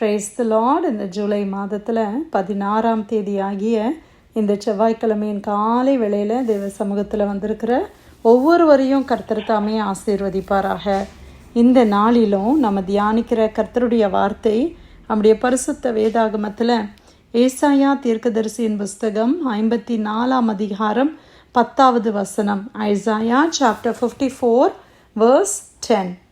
Price த Lord இந்த ஜூலை மாதத்தில் பதினாறாம் தேதி ஆகிய இந்த செவ்வாய்க்கிழமையின் காலை வேளையில் தேவ சமூகத்தில் வந்திருக்கிற ஒவ்வொருவரையும் கர்த்தர் தாமே ஆசீர்வதிப்பாராக. இந்த நாளிலும் நம்ம தியானிக்கிற கர்த்தருடைய வார்த்தை நம்முடைய பரிசுத்த வேதாகமத்தில் ஏசாயா தீர்க்கதரிசியின் புஸ்தகம் ஐம்பத்தி நாலாம் அதிகாரம் பத்தாவது வசனம் Isaiah chapter fifty four verse ten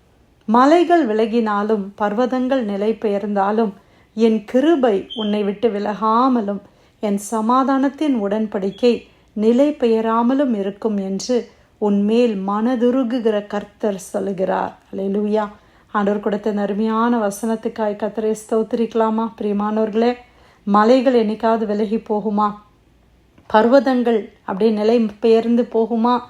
மலைகள் விலகினாலும் பர்வதங்கள் நிலை பெயர்ந்தாலும் என் கிருபை உன்னை விட்டு விலகாமலும் என் சமாதானத்தின் உடன்படிக்கை நிலை பெயராமலும் இருக்கும் என்று உன்மேல் மனதுருகுகிற கர்த்தர் சொல்லுகிறார். அலையலூயா ஆண்டவர் கொடுத்த நருமையான அருமையான வசனத்துக்காய் கத்தரை ஸ்தோத்திரிக்கலாமா? பிரியமானவர்களே மலைகள் என்னைக்காவது விலகி போகுமா? பர்வதங்கள் அப்படியே நிலை பெயர்ந்து போகுமா?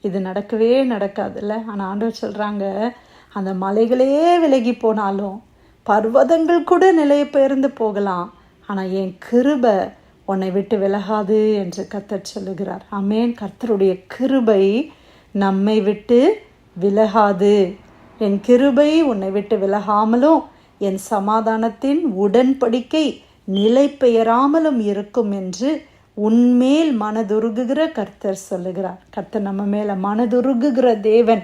இது நடக்கவே நடக்காதுல்ல. ஆனால் ஆண்டவர் சொல்கிறாங்க அந்த மலைகளே விலகி போனாலும் பர்வதங்கள் கூட நிலையை பெயர்ந்து போகலாம். ஆனால் என் கிருபை உன்னை விட்டு விலகாது என்று கத்தர் சொல்லுகிறார். அமேன் கர்த்தருடைய கிருபை நம்மை விட்டு விலகாது. என் கிருபை உன்னை விட்டு விலகாமலும் என் சமாதானத்தின் உடன்படிக்கை நிலை பெயராமலும் இருக்கும் என்று உன்மேல் மனதுருகுகிற கர்த்தர் சொல்லுகிறார். கர்த்தர் நம்ம மேலே மனதுருகுகிற தேவன்.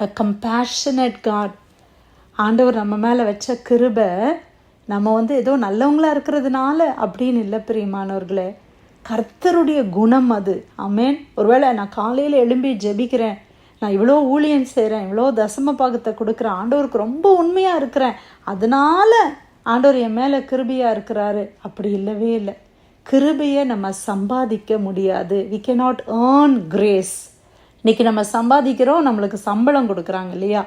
அ கம்பேஷனட் காட் ஆண்டவர் நம்ம மேலே வச்ச கிருபை நம்ம வந்து ஏதோ நல்லவங்களா இருக்கிறதுனால அப்படின்னு இல்லை பிரியமானவர்களே. கர்த்தருடைய குணம் அது. அமேன் ஒருவேளை நான் காலையில் எழும்பி ஜெபிக்கிறேன். நான் இவ்வளோ ஊழியம் செய்கிறேன் இவ்வளோ தசம பாகத்தை கொடுக்குறேன் ஆண்டவருக்கு ரொம்ப உண்மையாக இருக்கிறேன். அதனால ஆண்டவர் என் மேலே கிருபியாக இருக்கிறாரு. அப்படி இல்லவே இல்லை. கிருபையை நம்ம சம்பாதிக்க முடியாது. We can not earn grace இன்னைக்கு நம்ம சம்பாதிக்கிறோம் நம்மளுக்கு சம்பளம் கொடுக்குறாங்க இல்லையா?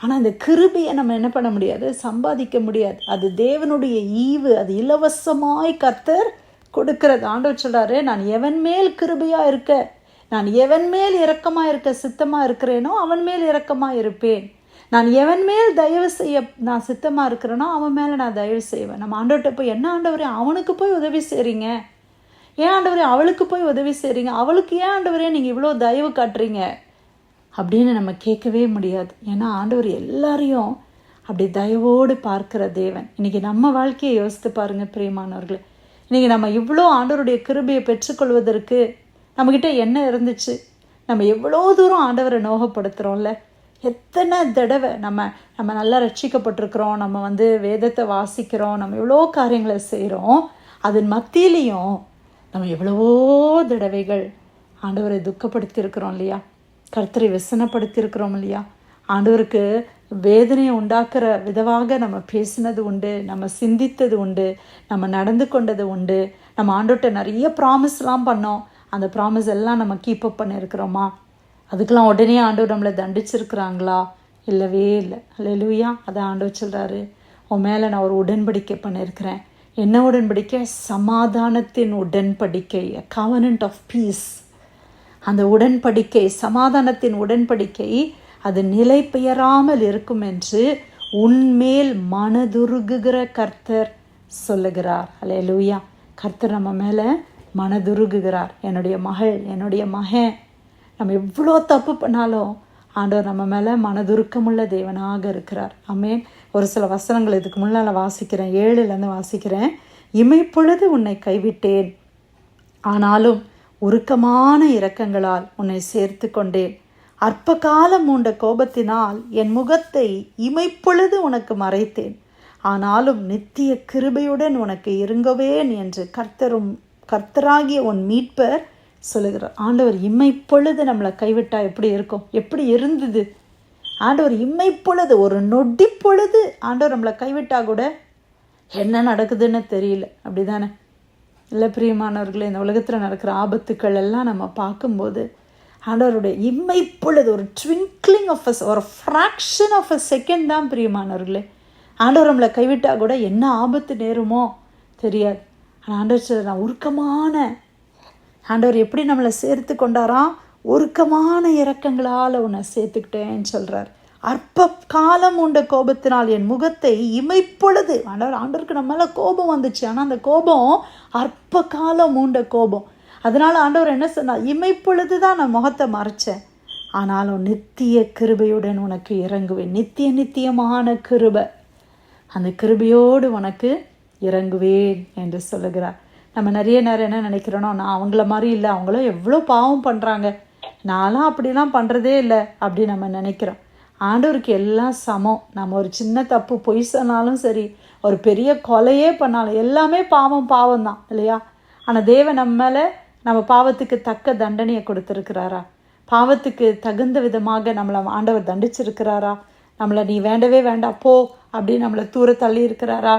ஆனால் இந்த கிருபியை நம்ம என்ன பண்ண முடியாது? சம்பாதிக்க முடியாது. அது தேவனுடைய ஈவு அது இலவசமாய் கர்த்தர் கொடுக்கிறது. ஆண்டவர் சொல்கிறாரு நான் எவன் மேல் கிருபையாக இருக்க நான் எவன் மேல் இரக்கமாக இருக்க சித்தமாக இருக்கிறேனோ அவன் மேல் இரக்கமாக இருப்பேன். நான் எவன் மேல் தயவு செய்ய நான் சித்தமாக இருக்கிறேனோ அவன் மேலே நான் தயவு செய்வேன். நம்ம ஆண்டவர்கிட்ட போய் என்ன ஆண்டவரே அவனுக்கு போய் உதவி செய்கிறீங்க ஏன் ஆண்டவரே அவளுக்கு போய் உதவி செய்கிறீங்க அவளுக்கு ஏன் ஆண்டவரே நீங்கள் இவ்வளோ தயவு காட்டுறீங்க? அப்படின்னு நம்ம கேட்கவே முடியாது. ஏன்னா ஆண்டவர் எல்லாரையும் அப்படி தயவோடு பார்க்கிற தேவன். இன்றைக்கி நம்ம வாழ்க்கையை யோசித்து பாருங்கள் பிரியமானவர்களே. இன்றைக்கி நம்ம இவ்வளோ ஆண்டவருடைய கிருபையை பெற்றுக்கொள்வதற்கு நம்மக்கிட்ட என்ன இருந்துச்சு? நம்ம எவ்வளோ தூரம் ஆண்டவரை நோகப்படுத்துகிறோம்ல எத்தனை தடவை நம்ம நம்ம நல்லா ரட்சிக்கப்பட்டிருக்கிறோம் நம்ம வந்து வேதத்தை வாசிக்கிறோம் நம்ம எவ்வளோ காரியங்களை செய்கிறோம் அதன் மத்தியிலையும் நம்ம எவ்வளவோ தடவைகள் ஆண்டவரை துக்கப்படுத்தியிருக்கிறோம் இல்லையா? கர்த்தரை விசனப்படுத்தியிருக்கிறோம் இல்லையா? ஆண்டவருக்கு வேதனையை உண்டாக்குற விதமாக நம்ம பேசினது உண்டு நம்ம சிந்தித்தது உண்டு நம்ம நடந்து கொண்டது உண்டு. நம்ம ஆண்டோட்ட நிறைய ப்ராமிஸ்லாம் பண்ணோம். அந்த ப்ராமிஸ் எல்லாம் நம்ம கீப் அப் பண்ணியிருக்கிறோமா? அதுக்கெல்லாம் உடனே ஆண்டவர் நம்மளை தண்டிச்சிருக்கிறாங்களா? இல்லவே இல்லை. அல்லையா அதை ஆண்டவர் சொல்கிறாரு உன் மேலே நான் ஒரு உடன்படிக்கை பண்ணியிருக்கிறேன். என்ன உடன்படிக்கை? சமாதானத்தின் உடன்படிக்கை கவனன்ட் ஆஃப் பீஸ் அந்த உடன்படிக்கை சமாதானத்தின் உடன்படிக்கை அது நிலை பெயராமல் இருக்கும் என்று உன்மேல் மனதுருகுகிற கர்த்தர் சொல்லுகிறார். அல்ல லூயா கர்த்தர் நம்ம மேலே மனதுருகுகிறார். என்னுடைய மகள் என்னுடைய மகன். நம்ம எவ்வளோ தப்பு பண்ணாலும் ஆண்டவர் நம்ம மேலே மனதுருக்கமுள்ள தேவனாக இருக்கிறார். அமேன் ஒரு சில வசனங்கள் இதுக்கு முன்னால் வாசிக்கிறேன். ஏழுலேருந்து வாசிக்கிறேன். இமைப்பொழுது உன்னை கைவிட்டேன். ஆனாலும் உருக்கமான இரக்கங்களால் உன்னை சேர்த்து கொண்டேன். அற்ப காலம் உண்ட கோபத்தினால் என் முகத்தை இமைப்பொழுது உனக்கு மறைத்தேன். ஆனாலும் நித்திய கிருபையுடன் உனக்கு இருங்கவேன் என்று கர்த்தரும் கர்த்தராகிய உன் மீட்பர் சொல்லுகிறார். ஆண்டவர் இம்மைப்பொழுது நம்மளை கைவிட்டால் எப்படி இருக்கும்? எப்படி இருந்தது? ஆண்டவர் இம்மைப்பொழுது ஒரு நொடி பொழுது ஆண்டவர் நம்மளை கைவிட்டால் கூட என்ன நடக்குதுன்னு தெரியல. அப்படிதானே? இல்லை பிரியமானவர்களே இந்த உலகத்தில் நடக்கிற ஆபத்துக்கள் எல்லாம் நம்ம பார்க்கும்போது ஆண்டவருடைய இம்மைப்பொழுது ஒரு ட்விங்க்லிங் ஆஃப் அஸ் ஒரு ஃப்ராக்ஷன் ஆஃப் அ செகண்ட் தான் பிரியமானவர்களே. ஆண்டவர் நம்மளை கைவிட்டால் கூட என்ன ஆபத்து நேருமோ தெரியாது. ஆனால் ஆண்டவர் நான் உருக்கமான ஆண்டவர் எப்படி நம்மளை சேர்த்து கொண்டாராம்? ஒருக்கமான இறக்கங்களால் உன்னை சேர்த்துக்கிட்டேன்னு சொல்கிறார் அற்ப காலம் உண்ட கோபத்தினால் என் முகத்தை இமைப்பொழுது. ஆண்டவர் ஆண்டவருக்கு நம்ம மேலே கோபம் வந்துச்சு. ஆனால் அந்த கோபம் அற்ப காலம் உண்ட கோபம். அதனால் ஆண்டவர் என்ன சொன்னார்? இமைப்பொழுது தான் நான் முகத்தை மறைச்சேன். ஆனாலும் நித்திய கிருபையுடன் உனக்கு இறங்குவேன். நித்திய நித்தியமான கிருபை. அந்த கிருபையோடு உனக்கு இறங்குவேன் என்று சொல்லுகிறார். நம்ம நிறைய நேரம் என்ன நினைக்கிறோனோ நான் அவங்கள மாதிரி இல்லை அவங்களும் எவ்வளோ பாவம் பண்ணுறாங்க நான்லாம் அப்படிலாம் பண்ணுறதே இல்லை அப்படி நம்ம நினைக்கிறோம். ஆண்டவருக்கு எல்லாம் சமம். நம்ம ஒரு சின்ன தப்பு பொய் சொன்னாலும் சரி ஒரு பெரிய கொலையே பண்ணாலும் எல்லாமே பாவம் பாவம் தான் இல்லையா? ஆனால் தேவன் நம்ம மேலே நம்ம பாவத்துக்கு தக்க தண்டனையை கொடுத்துருக்கிறாரா? பாவத்துக்கு தகுந்த விதமாக நம்மளை ஆண்டவர் தண்டிச்சிருக்கிறாரா? நம்மளை நீ வேண்டவே வேண்டாம் போ அப்படின்னு நம்மளை தூர தள்ளி இருக்கிறாரா?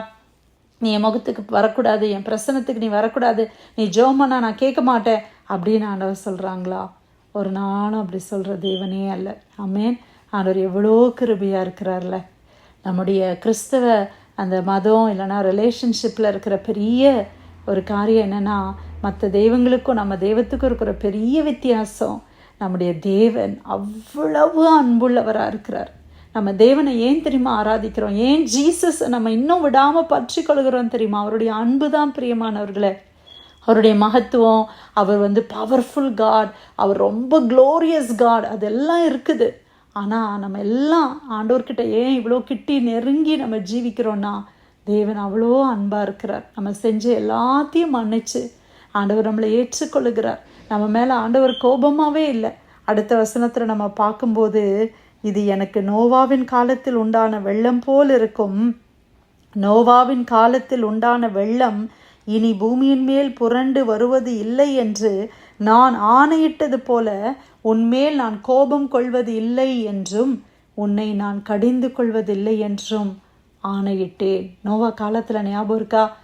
நீ என் முகத்துக்கு வரக்கூடாது என் பிரசனத்துக்கு நீ வரக்கூடாது நீ ஜோமனா நான் கேட்க மாட்டேன் அப்படின்னு ஆண்டவர் சொல்கிறாங்களா ஒரு நானும் அப்படி சொல்கிற தேவனே அல்ல. ஆமேன். ஆண்டவர் எவ்வளோ கிருபியாக இருக்கிறார்ல. நம்முடைய கிறிஸ்தவ அந்த மதம் இல்லைன்னா ரிலேஷன்ஷிப்பில் இருக்கிற பெரிய ஒரு காரியம் என்னென்னா மற்ற தெய்வங்களுக்கும் நம்ம தெய்வத்துக்கும் இருக்கிற பெரிய வித்தியாசம் நம்முடைய தேவன் அவ்வளவு அன்புள்ளவராக இருக்கிறார். நம்ம தேவனை ஏன் தெரியுமா ஆராதிக்கிறோம்? ஏன் ஜீசஸ் நம்ம இன்னும் விடாமல் பற்றி கொள்கிறோம் தெரியுமா? அவருடைய அன்பு தான் பிரியமானவர்களே. அவருடைய மகத்துவம் அவர் வந்து பவர்ஃபுல் காட் அவர் ரொம்ப க்ளோரியஸ் காட் அதெல்லாம் இருக்குது. ஆனால் நம்ம எல்லாம் ஆண்டோர்கிட்ட ஏன் இவ்வளோ கிட்டி நெருங்கி நம்ம ஜீவிக்கிறோன்னா தேவன் அவ்வளோ அன்பாக இருக்கிறார். நம்ம செஞ்ச எல்லாத்தையும் மன்னிச்சு ஆண்டவர் நம்மளை ஏற்றுக்கொள்ளுகிறார் நம்ம மேலே ஆண்டவர் கோபமாகவே இல்லை. அடுத்த வசனத்தில் நம்ம பார்க்கும்போது இது எனக்கு நோவாவின் காலத்தில் உண்டான வெள்ளம் போல் இருக்கும். நோவாவின் காலத்தில் உண்டான வெள்ளம் இனி பூமியின் மேல் புரண்டு வருவது இல்லை என்று நான் ஆணையிட்டது போல உன்மேல் நான் கோபம் கொள்வது இல்லை என்றும் உன்னை நான் கடிந்து கொள்வதில்லை என்றும் ஆணையிட்டேன். நோவா காலத்தில் ஞாபகம் இருக்கா?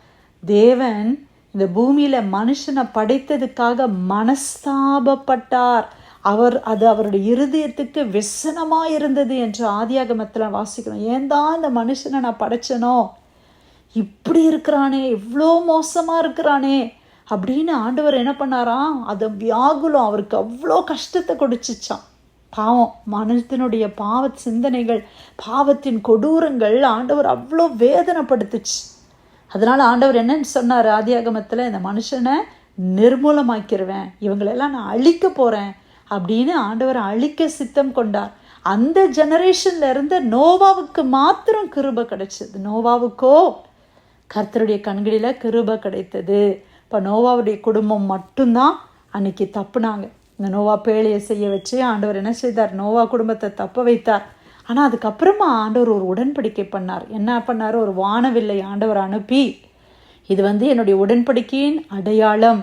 தேவன் இந்த பூமியில மனுஷனை படைத்ததுக்காக மனஸ்தாபப்பட்டார். அவர் அது அவருடைய இருதயத்துக்கு விசனமாக இருந்தது என்று ஆதியாகமத்தில் வாசிக்கிறோம். ஏன் தான் இந்த மனுஷனை நான் படைச்சனோ? இப்படி இருக்கிறானே இவ்வளோ மோசமாக இருக்கிறானே அப்படின்னு ஆண்டவர் என்ன பண்ணாராம்? அது வியாகுலம் அவருக்கு அவ்வளோ கஷ்டத்தை கொடுச்சிச்சான் பாவம் மனத்தினுடைய பாவ சிந்தனைகள் பாவத்தின் கொடூரங்கள் ஆண்டவர் அவ்வளோ வேதனைப்படுத்துச்சு. அதனால் ஆண்டவர் என்னன்னு சொன்னார் ஆதியாகமத்தில் இந்த மனுஷனை நிர்மூலமாக்கிடுவேன் இவங்களெல்லாம் நான் அழிக்க போகிறேன் அப்படின்னு ஆண்டவர் அழிக்க சித்தம் கொண்டார். அந்த ஜெனரேஷன்ல இருந்த நோவாவுக்கு மாத்திரம் கிருப கிடைச்சது. நோவாவுக்கோ? கர்த்தருடைய கண்களில் கிருப கிடைத்தது. இப்போ நோவாவுடைய குடும்பம் மட்டும்தான் அன்னைக்கு தப்புனாங்க. இந்த நோவா பேழையை செய்ய வச்சு ஆண்டவர் என்ன செய்தார்? நோவா குடும்பத்தை தப்ப வைத்தார். ஆனால் அதுக்கப்புறமா ஆண்டவர் ஒரு உடன்படிக்கை பண்ணார். என்ன பண்ணார்? ஒரு வானவில்லை ஆண்டவர் அனுப்பி இது வந்து என்னுடைய உடன்படிக்கையின் அடையாளம்.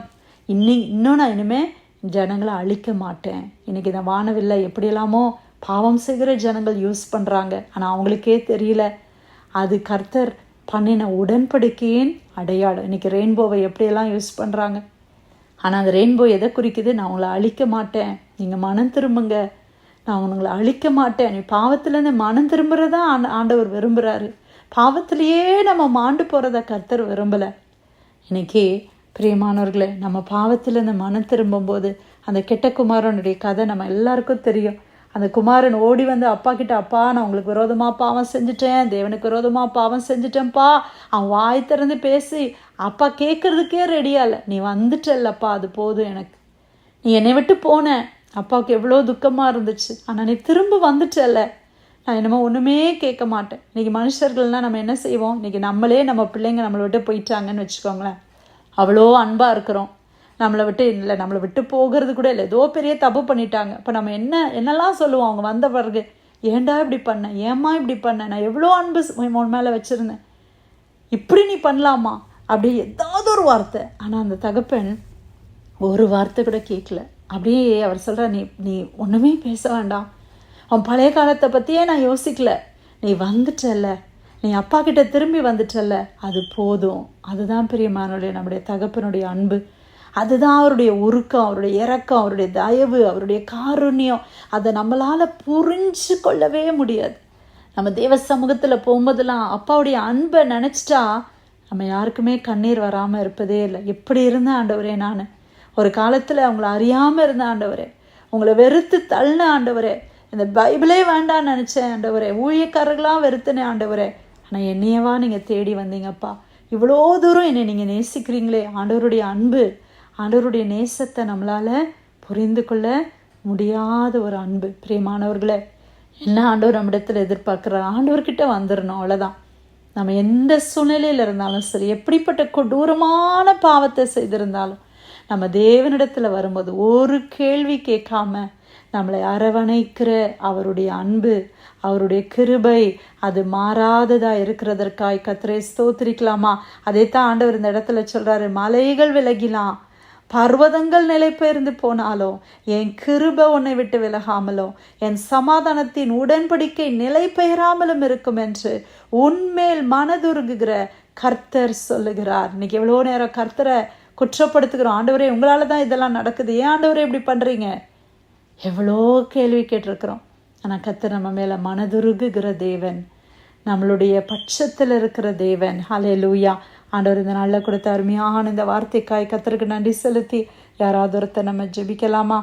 இன்னி இன்னும் நான் இனிமேல் ஜனங்களை அழிக்க மாட்டேன். இன்னைக்கு இந்த வானவில்லை எப்படியெல்லாமோ பாவம் செய்கிற ஜனங்கள் யூஸ் பண்ணுறாங்க ஆனால் அவங்களுக்கே தெரியல. அது கர்த்தர் பண்ணின உடன்படிக்கையின் அடையாளம். இன்னைக்கு ரெயின்போவை எப்படியெல்லாம் யூஸ் பண்ணுறாங்க ஆனால் அந்த ரெயின்போ எதை குறிக்குது? நான் உங்களை அழிக்க மாட்டேன். நீங்கள் மனம் திரும்புங்க. நான் உங்களை அழிக்க மாட்டேன். நீ பாவத்துலேருந்து மனம் திரும்புறதா ஆண்டவர் விரும்புகிறாரு பாவத்திலேயே நம்ம மாண்டு போகிறத கர்த்தர் விரும்பலை. இன்னைக்கு பிரியமானவர்களே நம்ம பாவத்திலேருந்து மனம் திரும்பும்போது அந்த கெட்ட குமாரனுடைய கதை நம்ம எல்லாருக்கும் தெரியும். அந்த குமாரன் ஓடி வந்து அப்பா கிட்ட அப்பா நான் உங்களுக்கு விரோதமாக பாவம் செஞ்சுட்டேன் தேவனுக்கு விரோதமாக பாவம் செஞ்சுட்டேன்ப்பா. அவன் வாய் திறந்து பேசி அப்பா கேட்குறதுக்கே ரெடியா இல்லை. நீ வந்துட்டல்லப்பா அது போதும் எனக்கு. நீ என்னை விட்டு போன. அப்பாவுக்கு எவ்வளோ துக்கமாக இருந்துச்சு. ஆனால் நீ திரும்ப வந்துட்டல்ல நான் என்னமோ ஒன்றுமே கேட்க மாட்டேன். இன்றைக்கி மனுஷர்கள்னால் நம்ம என்ன செய்வோம்? இன்றைக்கி நம்மளே நம்ம பிள்ளைங்க நம்மளை விட்டு போயிட்டாங்கன்னு வச்சுக்கோங்களேன். அவ்வளோ அன்பாக இருக்கிறோம். நம்மளை விட்டு இல்லை நம்மளை விட்டு போகிறது கூட இல்லை. ஏதோ பெரிய தப்பு பண்ணிட்டாங்க. இப்போ நம்ம என்ன என்னெல்லாம் சொல்லுவோம்? அவங்க வந்த பிறகு ஏன்டா இப்படி பண்ணேன் ஏம்மா இப்படி பண்ண? நான் எவ்வளோ அன்பு உன் மேலே வச்சுருந்தேன். இப்படி நீ பண்ணலாமா? அப்படி ஏதாவது ஒரு வார்த்தை. ஆனால் அந்த தகப்பன் ஒரு வார்த்தை கூட கேட்கல. அப்படியே அவர் சொல்கிற நீ நீ ஒன்றுமே பேச வேண்டாம். அவன் பழைய காலத்தை பற்றியே நான் யோசிக்கல. நீ வந்துட்டல்ல. நீ அப்பா கிட்ட திரும்பி வந்துட்டல்ல அது போதும். அதுதான் பிரியமானுடைய நம்முடைய தகப்பனுடைய அன்பு. அதுதான் அவருடைய உருக்கம் அவருடைய இறக்கம் அவருடைய தயவு அவருடைய காருண்யம். அதை நம்மளால் புரிஞ்சு கொள்ளவே முடியாது. நம்ம தேவ சமூகத்தில் போகும்போதெல்லாம் அப்பாவுடைய அன்பை நினச்சிட்டா நம்ம யாருக்குமே கண்ணீர் வராமல் இருப்பதே இல்லை. எப்படி இருந்தேன் ஆண்டவரே நான்? ஒரு காலத்தில் அவங்கள அறியாமல் இருந்த ஆண்டவரே. உங்களை வெறுத்து தள்ளின ஆண்டவரே. இந்த பைபிளே வேண்டாம்னு நினச்சேன் ஆண்டவரே. ஊழியக்காரர்களாக வெறுத்துனேன் ஆண்டவரே. ஆனால் என்னையவா நீங்கள் தேடி வந்தீங்கப்பா? இவ்வளோ தூரம் என்னை நீங்கள் நேசிக்கிறீங்களே ஆண்டவருடைய அன்பு. ஆண்டவருடைய நேசத்தை நம்மளால் புரிந்து கொள்ள முடியாத ஒரு அன்பு. பிரியமானவர்களே என்ன ஆண்டவர் நம்மிடத்தில் எதிர்பார்க்குறாரு? ஆண்டவர்கிட்ட வந்துடணும் அவ்வளோதான் நம்ம எந்த சூழ்நிலையில் இருந்தாலும் சரி எப்படிப்பட்ட கொடூரமான பாவத்தை செய்திருந்தாலும் நம்ம தேவனிடத்தில் வரும்போது ஒரு கேள்வி கேட்காம நம்மளை அரவணைக்கிற அவருடைய அன்பு அவருடைய கிருபை அது மாறாததா இருக்கிறதற்காய். கத்திரை ஸ்தோத்திரிக்கலாமா? அதைத்தான் ஆண்டவர் இந்த இடத்துல சொல்றாரு. மலைகள் விலகிலாம். பர்வதங்கள் நிலைப்பெயர்ந்து போனாலும் என் கிருப உன்னை விட்டு விலகாமலும் என் சமாதானத்தின் உடன்படிக்கை நிலை பெயராமலும் இருக்கும் என்று உன்மேல் மனதுருகுகிற கர்த்தர் சொல்லுகிறார். இன்னைக்கு எவ்வளோ நேரம் கர்த்தரை குற்றப்படுத்துகிறோம். ஆண்டவரே உங்களால தான் இதெல்லாம் நடக்குது. ஏன் ஆண்டவரே இப்படி பண்றீங்க? எவ்வளோ கேள்வி கேட்டிருக்கிறோம். ஆனால் கத்து நம்ம மேலே மனதுருகுகிற தேவன் நம்மளுடைய பட்சத்தில் இருக்கிற தேவன். ஹலே லூயா ஆண்டவர் இந்த நாளில் கொடுத்த அருமையான இந்த வார்த்தைக்காய் கத்தருக்கு நன்றி செலுத்தி யாராவது ஒருத்தர் நம்ம ஜெபிக்கலாமா?